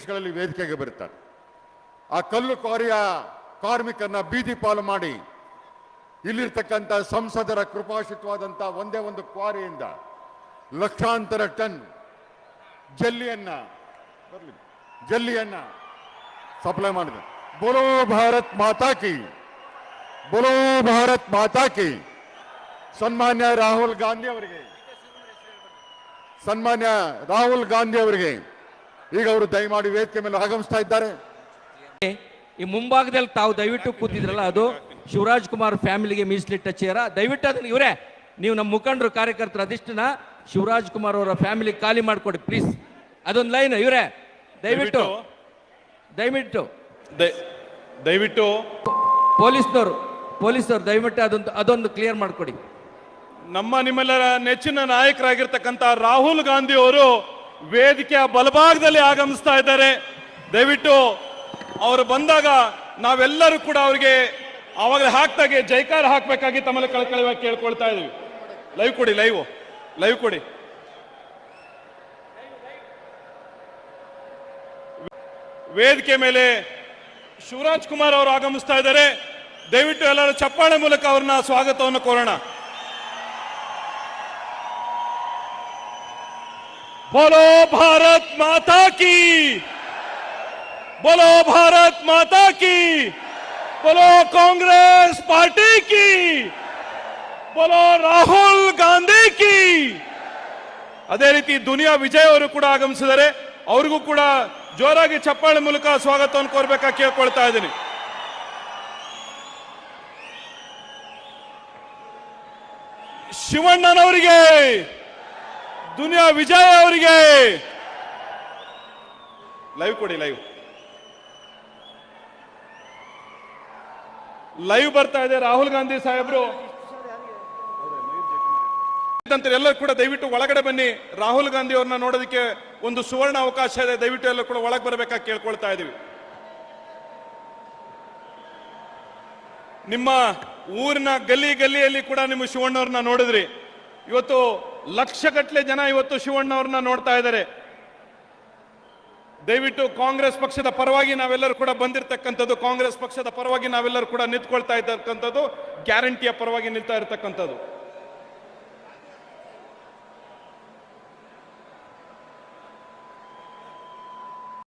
ನಿಮಿಷಗಳಲ್ಲಿ ವೇದಿಕೆಗೆ ಬರುತ್ತಾರೆ. ಆ ಕಲ್ಲು ಕ್ವಾರಿಯ ಕಾರ್ಮಿಕರನ್ನ ಬೀದಿ ಪಾಲು ಮಾಡಿ, ಇಲ್ಲಿರ್ತಕ್ಕಂಥ ಸಂಸದರ ಕೃಪಾಶಿತವಾದಂಥ ಒಂದೇ ಒಂದು ಕ್ವಾರಿಯಿಂದ ಲಕ್ಷಾಂತರ ಟನ್ ಜಲ್ಲಿಯನ್ನ ಬರಲಿ, ಜಲ್ಲಿಯನ್ನ ಸಪ್ಲೈ ಮಾಡಿದೆ ಬೋಲೋ ಭಾರತ್ ಮಾತಾಕಿ ಬೋಲೋ ಭಾರತ್ ಮಾತಾಕಿ ಸನ್ಮಾನ್ಯ ರಾಹುಲ್ ಗಾಂಧಿ ಅವರಿಗೆ, ಸನ್ಮಾನ್ಯ ರಾಹುಲ್ ಗಾಂಧಿ ಅವರಿಗೆ ಈಗ ಅವರು ದಯಮಾಡಿ ವೇದಿಕೆ ಮೇಲೆ ಆಗಮಿಸ್ತಾ ಇದ್ದಾರೆ. ಈ ಮುಂಭಾಗದಲ್ಲಿ ತಾವು ದಯವಿಟ್ಟು ಕೂತಿದ್ರಲ್ಲ ಅದು ಶಿವರಾಜ್ ಕುಮಾರ್ ಫ್ಯಾಮಿಲಿಗೆ ಮೀಸಲಿಟ್ಟ ಚೇರ. ದಯವಿಟ್ಟು ಅದನ್ನ ಇವರೇ ನೀವು ನಮ್ಮ ಮುಖಂಡರು ಕಾರ್ಯಕರ್ತರ ಅದಿಷ್ಟನ್ನ ಶಿವರಾಜ್ ಕುಮಾರ್ ಅವರ ಫ್ಯಾಮಿಲಿ ಖಾಲಿ ಮಾಡಿಕೊಡಿ ಪ್ಲೀಸ್ ಅದೊಂದು ಲೈನ್ ಇವರೇ ದಯವಿಟ್ಟು ದಯವಿಟ್ಟು. ದಯ- ದಯವಿಟ್ಟು. ಪೊಲೀಸ್ನವರು ಪೊಲೀಸ್ನವರು ದಯವಿಟ್ಟು ಅದೊಂದು ಅದೊಂದು ಕ್ಲಿಯರ್ ಮಾಡಿಕೊಡಿ. ನಮ್ಮ ನಿಮ್ಮೆಲ್ಲರ ನೆಚ್ಚಿನ ನಾಯಕರಾಗಿರ್ತಕ್ಕಂಥ ರಾಹುಲ್ ಗಾಂಧಿ ಅವರು ವೇದಿಕೆಯ ಬಲಭಾಗದಲ್ಲಿ ಆಗಮಿಸ್ತಾ ಇದ್ದಾರೆ. ದಯವಿಟ್ಟು ಅವರು ಬಂದಾಗ ನಾವೆಲ್ಲರೂ ಕೂಡ ಅವರಿಗೆ ಆವಾಗಲೇ ಹಾಕ್ದಾಗೆ ಜೈಕಾರ ಹಾಕ್ಬೇಕಾಗಿ ತಮ್ಮಲ್ಲಿ ಕಳಕಳಿವಾಗಿ ಕೇಳ್ಕೊಳ್ತಾ ಇದೀವಿ. ಲೈವ್ ಕೊಡಿ ಲೈವ್ ಲೈವ್ ಕೊಡಿ. ವೇದಿಕೆ ಮೇಲೆ ಶಿವರಾಜ್ ಕುಮಾರ್ ಅವರು ಆಗಮಿಸ್ತಾ ಇದ್ದಾರೆ. ದಯವಿಟ್ಟು ಎಲ್ಲರೂ ಚಪ್ಪಾಳೆ ಮೂಲಕ ಅವ್ರನ್ನ ಸ್ವಾಗತವನ್ನು ಕೋರೋಣ. बोलो भारत माता की बोलो भारत माता की बोलो कांग्रेस पार्टी की बोलो ರಾಹುಲ್ ಗಾಂಧಿ ಕಿ ಅದೇ ರೀತಿ ದುನಿಯಾ ವಿಜಯ್ ಅವರು ಕೂಡ ಆಗಮಿಸಿದ್ದಾರೆ ಅವ್ರಿಗೂ ಕೂಡ ಜೋರಾಗಿ ಚಪ್ಪಾಳೆ ಮೂಲಕ ಸ್ವಾಗತವನ್ನು ಕೋರ್ಬೇಕಾಗಿ ಕೇಳ್ಕೊಳ್ತಾ ಇದ್ದೀನಿ ಶಿವಣ್ಣನವರಿಗೆ ದುನಿಯಾ ವಿಜಯ ಅವರಿಗೆ. ಲೈವ್ ಕೊಡಿ ಲೈವ್ ಲೈವ್ ಬರ್ತಾ ಇದೆ ರಾಹುಲ್ ಗಾಂಧಿ ಸಾಹೇಬ್ರು. ಎಲ್ಲರೂ ಕೂಡ ದಯವಿಟ್ಟು ಒಳಗಡೆ ಬನ್ನಿ. ರಾಹುಲ್ ಗಾಂಧಿ ಅವ್ರನ್ನ ನೋಡೋದಕ್ಕೆ ಒಂದು ಸುವರ್ಣ ಅವಕಾಶ ಇದೆ. ದಯವಿಟ್ಟು ಎಲ್ಲರೂ ಕೂಡ ಒಳಗೆ ಬರಬೇಕಾಗಿ ಕೇಳ್ಕೊಳ್ತಾ ಇದೀವಿ. ನಿಮ್ಮ ಊರಿನ ಗಲ್ಲಿ ಗಲ್ಲಿಯಲ್ಲಿ ಕೂಡ ನಿಮ್ಮ ಶಿವಣ್ಣವ್ರನ್ನ ನೋಡಿದ್ರಿ. ಇವತ್ತು ಲಕ್ಷಗಟ್ಟಲೆ ಜನ ಇವತ್ತು ಶಿವಣ್ಣವ್ರನ್ನ ನೋಡ್ತಾ ಇದ್ದಾರೆ. ದಯವಿಟ್ಟು ಕಾಂಗ್ರೆಸ್ ಪಕ್ಷದ ಪರವಾಗಿ ನಾವೆಲ್ಲರೂ ಕೂಡ ಬಂದಿರತಕ್ಕಂಥದ್ದು, ಕಾಂಗ್ರೆಸ್ ಪಕ್ಷದ ಪರವಾಗಿ ನಾವೆಲ್ಲರೂ ಕೂಡ ನಿಂತ್ಕೊಳ್ತಾ ಇರ್ತಕ್ಕಂಥದ್ದು, ಗ್ಯಾರಂಟಿಯ ಪರವಾಗಿ ನಿಲ್ತಾ ಇರ್ತಕ್ಕಂಥದ್ದು.